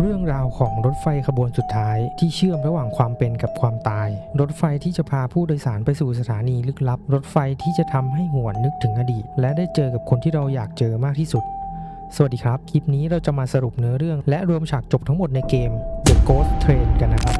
เรื่องราวของรถไฟขบวนสุดท้ายที่เชื่อมระหว่างความเป็นกับความตาย รถไฟที่จะพาผู้โดยสารไปสู่สถานีลึกลับ รถไฟที่จะทำให้หวนนึกถึงอดีต และได้เจอกับคนที่เราอยากเจอมากที่สุด สวัสดีครับ คลิปนี้เราจะมาสรุปเนื้อเรื่อง และรวมฉากจบทั้งหมดในเกม The Ghost Train กันนะครับ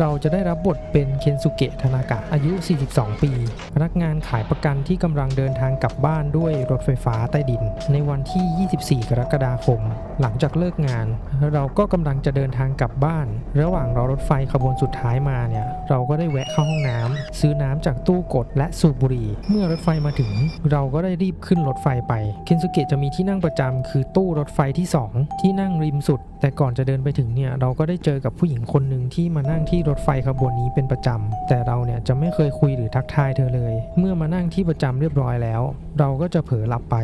เราจะได้รับบทเป็นเคนสุเกะธนากะอายุ 42 ปี พนักงานขายประกันที่กำลังเดินทางกลับบ้านด้วยรถไฟฟ้าใต้ดิน ในวันที่ 24 กรกฎาคม หลังจากเลิกงาน เราก็กำลังจะเดินทางกลับบ้าน ระหว่างรอรถไฟขบวนสุดท้ายมาเนี่ย เราก็ได้แวะเข้าห้องน้ำซื้อน้ำจากตู้กดและสูบบุหรี่ เมื่อรถไฟมาถึง เราก็ได้รีบขึ้นรถไฟไปเคนสุเกะจะมีที่นั่งประจำคือตู้รถไฟที่ 2 ที่นั่งริมสุด แต่ก่อนจะเดินไปถึงเนี่ยเราก็ได้เจอกับผู้หญิงคนหนึ่งที่มานั่งที่รถไฟขบวนนี้เป็นประจำ แต่เราเนี่ยจะไม่เคยคุยหรือทักทายเธอเลย เมื่อมานั่งที่ประจำเรียบร้อยแล้ว เราก็จะเผลอหลับไป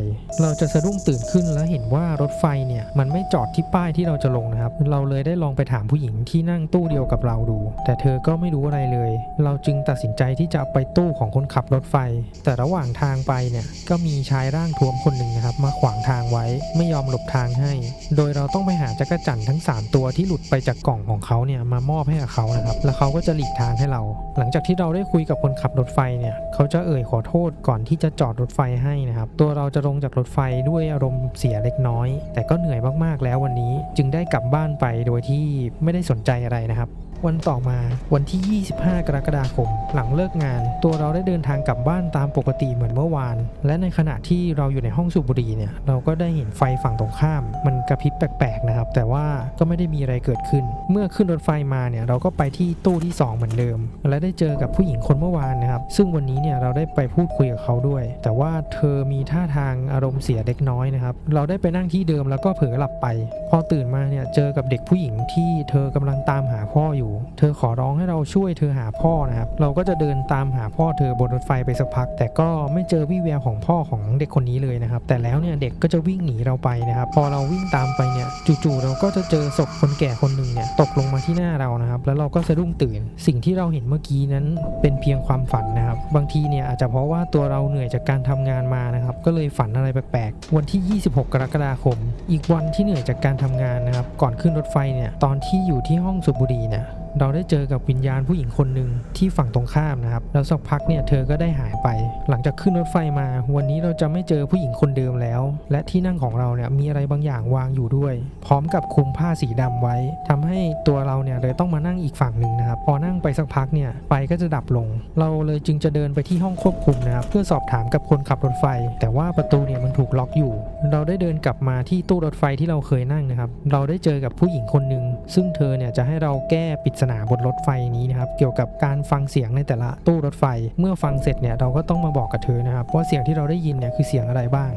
เราจะสะดุ้งตื่นขึ้นแล้วเห็นว่ารถไฟเนี่ยมันไม่จอดที่ป้ายที่เราจะลงนะครับ เราเลยได้ลองไปถามผู้หญิงที่นั่งตู้เดียวกับเราดู แต่เธอก็ไม่รู้อะไรเลย เราจึงตัดสินใจที่จะไปตู้ของคนขับรถไฟ แต่ระหว่างทางไปเนี่ยก็มีชายร่างท้วมคนหนึ่งนะครับมาขวางทางไว้ไม่ยอมหลบทางให้ โดยเราต้องไปหาจักรจั่นทั้ง 3 ตัวที่หลุดไปจากกล่องของเขาเนี่ยมามอบให้กับเขานะครับ แล้วเขาก็จะหลีกทางให้เรา หลังจากที่เราได้คุยกับคนขับรถไฟเนี่ย เขาจะเอ่ยขอโทษก่อนที่จะจอดรถไฟให้นะครับ ตัวเราจะลงจากรถไฟด้วยอารมณ์เสียเล็กน้อย แต่ก็เหนื่อยมากๆแล้ววันนี้ จึงได้กลับบ้านไปโดยที่ไม่ได้สนใจอะไรนะครับ วันต่อมาวันที่ 25 กรกฎาคม หลังเลิกงาน ตัวเราได้เดินทางกลับบ้านตามปกติเหมือนเมื่อวาน และในขณะที่เราอยู่ในห้องสูบบุหรี่เนี่ยเราก็ได้เห็นไฟฝั่งตรงข้าม มันกระพริบแปลกๆนะครับ แต่ว่าก็ไม่ได้มีอะไรเกิดขึ้น เมื่อขึ้นรถไฟมาเนี่ยเราก็ไปที่ตู้ที่ 2 เหมือนเดิม และได้เจอกับผู้หญิงคนเมื่อวานนะครับ ซึ่งวันนี้เนี่ยเราได้ไปพูดคุยกับเขาด้วย แต่ว่าเธอมีท่าทางอารมณ์เสียเล็กน้อยนะครับเราได้ไปนั่งที่เดิมแล้วก็เผลอหลับไป พอตื่นมาเนี่ยเจอกับเด็กผู้หญิงที่เธอกำลังตามหาพ่ออยู่เธอขอร้องให้เราช่วยเธอหาพ่อนะครับ เราก็จะเดินตามหาพ่อเธอบนรถไฟไปสักพัก แต่ก็ไม่เจอวี่แววของพ่อของเด็กคนนี้เลยนะครับ แต่แล้วเนี่ยเด็กก็จะวิ่งหนีเราไปนะครับ พอเราวิ่งตามไปเนี่ยจู่ๆเราก็จะเจอศพคนแก่คนหนึ่งเนี่ยตกลงมาที่หน้าเรานะครับ แล้วเราก็สะดุ้งตื่น สิ่งที่เราเห็นเมื่อกี้นั้นเป็นเพียงความฝันนะครับ บางทีเนี่ยอาจจะเพราะว่าตัวเราเหนื่อยจากการทำงานมานะครับ ก็เลยฝันอะไรแปลกๆ วันที่ 26 กรกฎาคม อีกวันที่เหนื่อยจากการทำงานนะครับ ก่อนขึ้นรถไฟเนี่ย ตอนที่อยู่ที่ห้องสูบบุหรี่เนี่ย เราได้เจอกับวิญญาณผู้หญิงคนหนึ่งที่ฝั่งตรงข้ามนะครับ แล้วสักพักเนี่ยเธอก็ได้หายไป หลังจากขึ้นรถไฟมา วันนี้เราจะไม่เจอผู้หญิงคนเดิมแล้ว และที่นั่งของเราเนี่ยมีอะไรบางอย่างวางอยู่ด้วย พร้อมกับคลุมผ้าสีดำไว้ทำให้ตัวเราเนี่ยเลยต้องมานั่งอีกฝั่งหนึ่งนะครับ พอนั่งไปสักพักเนี่ยไฟก็จะดับลง เราเลยจึงจะเดินไปที่ห้องควบคุมนะครับเพื่อสอบถามกับคนขับรถไฟ แต่ว่าประตูเนี่ยมันถูกล็อกอยู่เราได้เดินกลับมาที่ตู้รถไฟที่เราเคยนั่งนะครับ เราได้เจอกับผู้หญิงคนหนึ่งซึ่งเธอเนี่ยจะให้เราแก้ปริศนาบนรถไฟนี้นะครับเกี่ยวกับการฟังเสียงในแต่ละตู้รถไฟ เมื่อฟังเสร็จเนี่ยเราก็ต้องมาบอกกับเธอนะครับว่าเสียงที่เราได้ยินเนี่ยคือเสียงอะไรบ้าง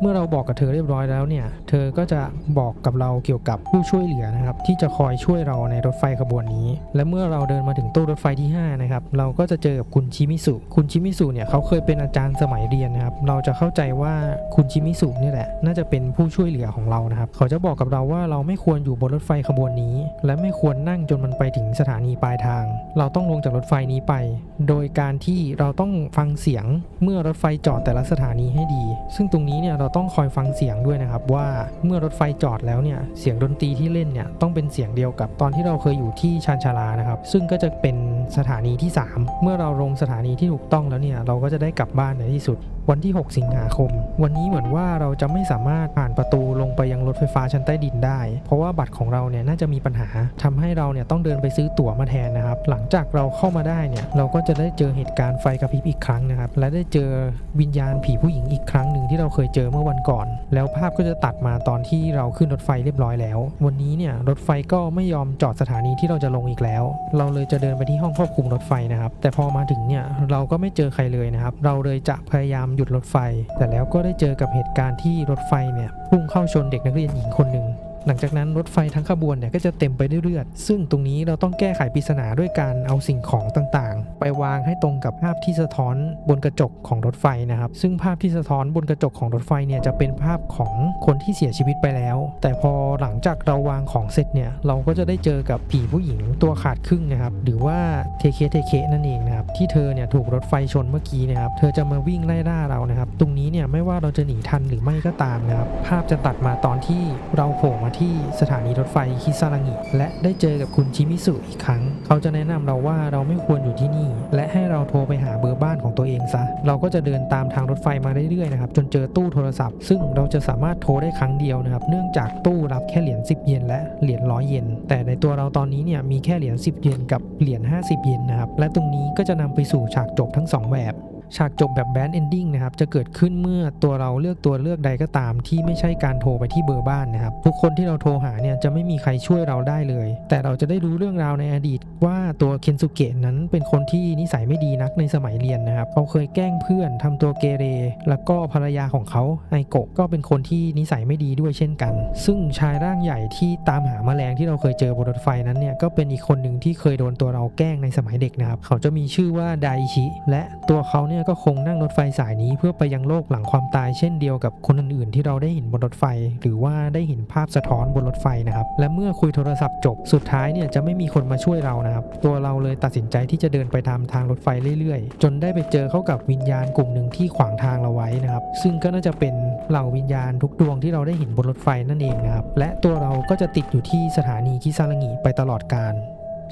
เมื่อเราบอกกับเธอเรียบร้อยแล้วเนี่ย เธอก็จะบอกกับเราเกี่ยวกับผู้ช่วยเหลือนะครับ ที่จะคอยช่วยเราในรถไฟขบวนนี้ และเมื่อเราเดินมาถึงตู้รถไฟที่5นะครับ เราก็จะเจอกับคุณชิมิสุ คุณชิมิสุเนี่ยเขาเคยเป็นอาจารย์สมัยเรียนนะครับ เราจะเข้าใจว่าคุณชิมิสุนี่แหละ น่าจะเป็นผู้ช่วยเหลือของเรานะครับ เขาจะบอกกับเราว่าเราไม่ควรอยู่บนรถไฟขบวนนี้ และไม่ควรนั่งจนมันไปถึงสถานีปลายทาง เราต้องลงจากรถไฟนี้ไป โดยการที่เราต้องฟังเสียงเมื่อรถไฟจอดแต่ละสถานีให้ดี ซึ่งตรงนี้เนี่ยเราราต้องคอยฟังเสียงด้วยนะครับว่าเมื่อรถไฟจอดแล้วเนี่ยเสียงดนตรีที่เล่นเนี่ยต้องเป็นเสียงเดียวกับตอนที่เราเคยอยู่ที่ชานชาลานะครับ ซึ่งก็จะเป็นสถานีที่ 3 เมื่อเราลงสถานีที่ถูกต้องแล้วเนี่ยเราก็จะได้กลับบ้านในที่สุด วันที่ 6 สิงหาคม วันนี้เหมือนว่าเราจะไม่สามารถผ่านประตูลงไปยังรถไฟฟ้าชั้นใต้ดินได้ เพราะว่าบัตรของเราเนี่ยน่าจะมีปัญหาทำให้เราเนี่ยต้องเดินไปซื้อตั๋วมาแทนนะครับ หลังจากเราเข้ามาได้เนี่ยเราก็จะได้เจอเหตุการณ์ไฟกระพริบอีกครั้งนะครับ และได้เจอวิญญาณผีผู้หญิงอีกครั้งหนึ่งที่เราเคยเจอเมื่อวันก่อน แล้วภาพก็จะตัดมาตอนที่เราขึ้นรถไฟเรียบร้อยแล้ว วันนี้เนี่ยรถไฟก็ไม่ยอมจอดสถานีที่เราจะลงอีกแล้ว เราเลยจะเดินไปที่ห้องควบคุมรถไฟนะครับ แต่พอมาถึงเนี่ยเราก็ไม่เจอใครเลยนะครับ เราเลยจะพยายามหยุดรถไฟ แต่แล้วก็ได้เจอกับเหตุการณ์ที่รถไฟเนี่ยพุ่งเข้าชนเด็กนักเรียนหญิงคนหนึ่ง หลังจากนั้นรถไฟทั้งขบวนเนี่ยก็จะเต็มไปด้วยเลือด ซึ่งตรงนี้เราต้องแก้ไขปริศนาด้วยการเอาสิ่งของต่างๆ ไปวางให้ตรงกับภาพที่สะท้อนบนกระจกของรถไฟนะครับ ซึ่งภาพที่สะท้อนบนกระจกของรถไฟเนี่ยจะเป็นภาพของคนที่เสียชีวิตไปแล้ว แต่พอหลังจากเราวางของเสร็จเนี่ยเราก็จะได้เจอกับผีผู้หญิงตัวขาดครึ่งนะครับหรือว่าเทเคเทเคนั่นเองนะครับที่เธอเนี่ยถูกรถไฟชนเมื่อกี้นะครับเธอจะมาวิ่งไล่ล่าเรานะครับตรงนี้เนี่ยไม่ว่าเราจะหนีทันหรือไม่ก็ตามนะครับภาพจะตัดมาตอนที่เราโผล่มาที่สถานีรถไฟคิซารางิและได้เจอกับคุณชิมิสุอีกครั้ง เขาจะแนะนำเราว่าเราไม่ควรอยู่ที่นี่ และให้เราโทรไปหาเบอร์บ้านของตัวเองซะ เราก็จะเดินตามทางรถไฟมาเรื่อยๆนะครับจนเจอตู้โทรศัพท์ ซึ่งเราจะสามารถโทรได้ครั้งเดียวนะครับ เนื่องจากตู้รับแค่เหรียญ10 เยนและเหรียญร้อยเยนแต่ในตัวเราตอนนี้เนี่ยมีแค่เหรียญ10 เยนกับเหรียญ50 เยนนะครับและตรงนี้ก็จะนำไปสู่ฉากจบทั้งสองแบบ ฉากจบแบบแบน d ์เอนดิ้งนะครับจะเกิดขึ้นเมื่อตัวเราเลือกตัวเลือกใดก็ตาม ที่ไม่ใช่การโทรไปที่เบอร์บ้านนะครับทุกคนที่เราโทรหาเนี่ยจะไม่มีใครช่วยเราได้เลย แต่เราจะได้รู้เรื่องราวในอดีต ว่าตัวเคนสุเกะนั้นเป็นคนที่นิสัยไม่ดีนักในสมัยเรียนนะครับเขาเคยแกล้งเพื่อนทำตัวเกเร แล้วก็ภรรยาของเขาไอโกะก็เป็นคนที่นิสัยไม่ดีด้วยเช่นกัน ซึ่งชายร่างใหญ่ที่ตามหาแมลงที่เราเคยเจอบนรถไฟนั้นเนี่ยก็เป็นอีกคนหนึ่งที่เคยโดนตัวเราแกล้งในสมัยเด็กนะครับเขาจะมีชื่อว่าไดชิและตัวเขาเนี่ยก็คงนั่งรถไฟสายนี้เพื่อไปยังโลกหลังความตายเช่นเดียวกับคนอื่นๆ ที่เราได้เห็นบนรถไฟ หรือว่าได้เห็นภาพสะท้อนบนรถไฟนะครับ และเมื่อคุยโทรศัพท์จบสุดท้ายเนี่ยจะไม่มีคนมาช่วยเรานะครับ ตัวเราเลยตัดสินใจที่จะเดินไปตามทางรถไฟเรื่อยๆ จนได้ไปเจอเข้ากับวิญญาณกลุ่มหนึ่งที่ขวางทางเราไว้นะครับ ซึ่งก็น่าจะเป็นเหล่าวิญญาณทุกดวงที่เราได้เห็นบนรถไฟนั่นเองนะครับ และตัวเราก็จะติดอยู่ที่สถานีคิซารางิไปตลอดกาล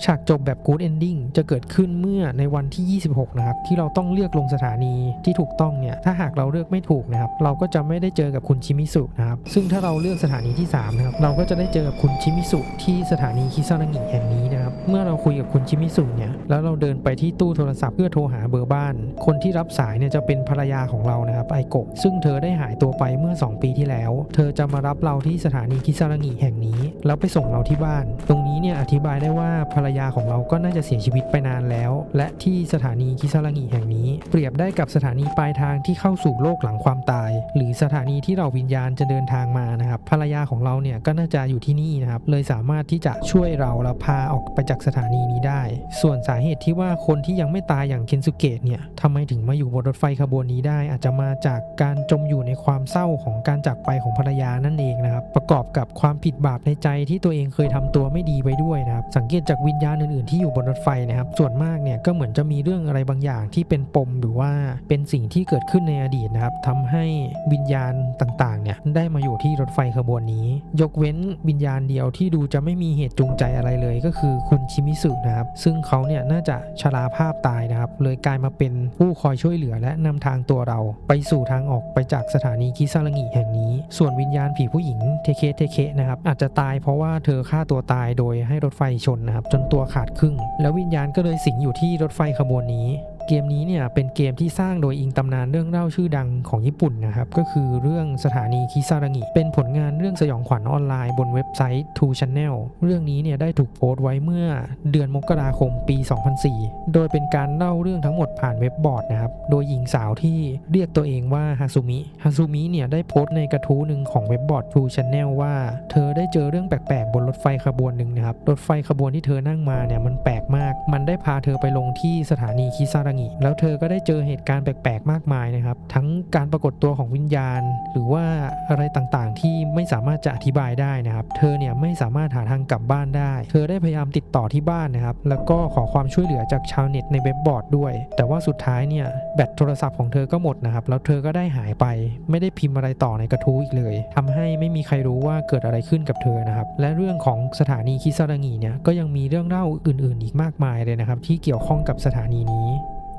ฉากจบแบบ Good Ending จะเกิดขึ้นเมื่อในวันที่ 26 นะครับ ที่เราต้องเลือกลงสถานีที่ถูกต้องเนี่ย ถ้าหากเราเลือกไม่ถูกนะครับ เราก็จะไม่ได้เจอกับคุณชิมิสุนะครับ ซึ่งถ้าเราเลือกสถานีที่ 3 นะครับ เราก็จะได้เจอกับคุณชิมิสุที่สถานีคิซารางิแห่งนี้นะครับ เมื่อเราคุยกับคุณชิมิสุเนี่ย แล้วเราเดินไปที่ตู้โทรศัพท์เพื่อโทรหาเบอร์บ้าน คนที่รับสายเนี่ยจะเป็นภรรยาของเรานะครับไอโกะ ซึ่งเธอได้หายตัวไปเมื่อ 2 ปีที่แล้ว เธอจะมารับเราที่สถานีคิซารางิแห่งนี้ แล้วไปส่งเราที่บ้าน ตรงนี้เนี่ยอธิบายได้ว่าภรรยาของเราก็น่าจะเสียชีวิตไปนานแล้ว และที่สถานีคิซารางิแห่งนี้ เปรียบได้กับสถานีปลายทางที่เข้าสู่โลกหลังความตาย หรือสถานีที่เราวิญญาณจะเดินทางมานะครับภรรยาของเราเนี่ยก็น่าจะอยู่ที่นี่นะครับเลยสามารถที่จะช่วยเราแล้วพาออกไปจากสถานีนี้ได้ ส่วนสาเหตุที่ว่าคนที่ยังไม่ตายอย่างเคนสุเกะเนี่ยทำไมถึงมาอยู่บนรถไฟขบวนนี้ได้ อาจจะมาจากการจมอยู่ในความเศร้าของการจากไปของภรรยานั่นเองนะครับประกอบกับความผิดบาปในใจที่ตัวเองเคยทำตัวไม่ดีไปด้วยนะครับสังเกตจากวิิญญาณอื่นๆ ที่อยู่บนรถไฟนะครับ ส่วนมากเนี่ยก็เหมือนจะมีเรื่องอะไรบางอย่างที่เป็นปมหรือว่าเป็นสิ่งที่เกิดขึ้นในอดีตนะครับทำให้วิญญาณต่างๆเนี่ยได้มาอยู่ที่รถไฟขบวนนี้ ยกเว้นวิญญาณเดียวที่ดูจะไม่มีเหตุจูงใจอะไรเลย ก็คือคุณชิมิสุนะครับ ซึ่งเขาเนี่ยน่าจะชราภาพตายนะครับ เลยกลายมาเป็นผู้คอยช่วยเหลือและนำทางตัวเรา ไปสู่ทางออกไปจากสถานีคิซารงิแห่งนี้ ส่วนวิญญาณผีผู้หญิงเทเคเทเคนะครับอาจจะตายเพราะว่าเธอฆ่าตัวตายโดยให้รถไฟชนนะครับจนตัวขาดครึ่ง แล้ววิญญาณก็เลยสิงอยู่ที่รถไฟขบวนนี้ เกมนี้เนี่ยเป็นเกมที่สร้างโดยอิงตำนานเรื่องเล่าชื่อดังของญี่ปุ่นนะครับ ก็คือเรื่องสถานีคิซารางิ เป็นผลงานเรื่องสยองขวัญออนไลน์บนเว็บไซต์ Two Channel เรื่องนี้เนี่ยได้ถูกโพสต์ไว้เมื่อเดือนมกราคมปี 2004 โดยเป็นการเล่าเรื่องทั้งหมดผ่านเว็บบอร์ดนะครับ โดยหญิงสาวที่เรียกตัวเองว่าฮาซุมิ ฮาซุมิเนี่ยได้โพสต์ในกระทู้หนึ่งของเว็บบอร์ด Two Channel ว่าเธอได้เจอเรื่องแปลกๆ บนรถไฟขบวนหนึ่งนะครับ รถไฟขบวนที่เธอนั่งมาเนี่ยมันแปลกมาก มันได้พาเธอไปลงที่สถานีคิซารางิแล้วเธอก็ได้เจอเหตุการณ์แปลกๆ มากมายนะครับ ทั้งการปรากฏตัวของวิญญาณ หรือว่าอะไรต่างๆ ที่ไม่สามารถจะอธิบายได้นะครับ เธอเนี่ยไม่สามารถหาทางกลับบ้านได้ เธอได้พยายามติดต่อที่บ้านนะครับ แล้วก็ขอความช่วยเหลือจากชาวเน็ตในเว็บบอร์ดด้วย แต่ว่าสุดท้ายเนี่ยแบตโทรศัพท์ของเธอก็หมดนะครับ แล้วเธอก็ได้หายไป ไม่ได้พิมพ์อะไรต่อในกระทู้อีกเลยทำให้ไม่มีใครรู้ว่าเกิดอะไรขึ้นกับเธอนะครับ และเรื่องของสถานีคิซารางิเนี่ยก็ยังมีเรื่องเล่าอื่น ๆ อีกมากมายเลยนะครับ ที่เกี่ยวข้องกับสถานีนี้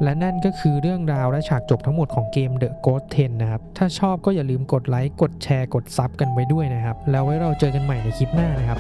และนั่นก็คือเรื่องราวและฉากจบทั้งหมดของเกม The Ghost 10 นะครับ ถ้าชอบก็อย่าลืมกดไลค์ กดแชร์ กดซับกันไว้ด้วยนะครับ แล้วไว้เราเจอกันใหม่ในคลิปหน้านะครับ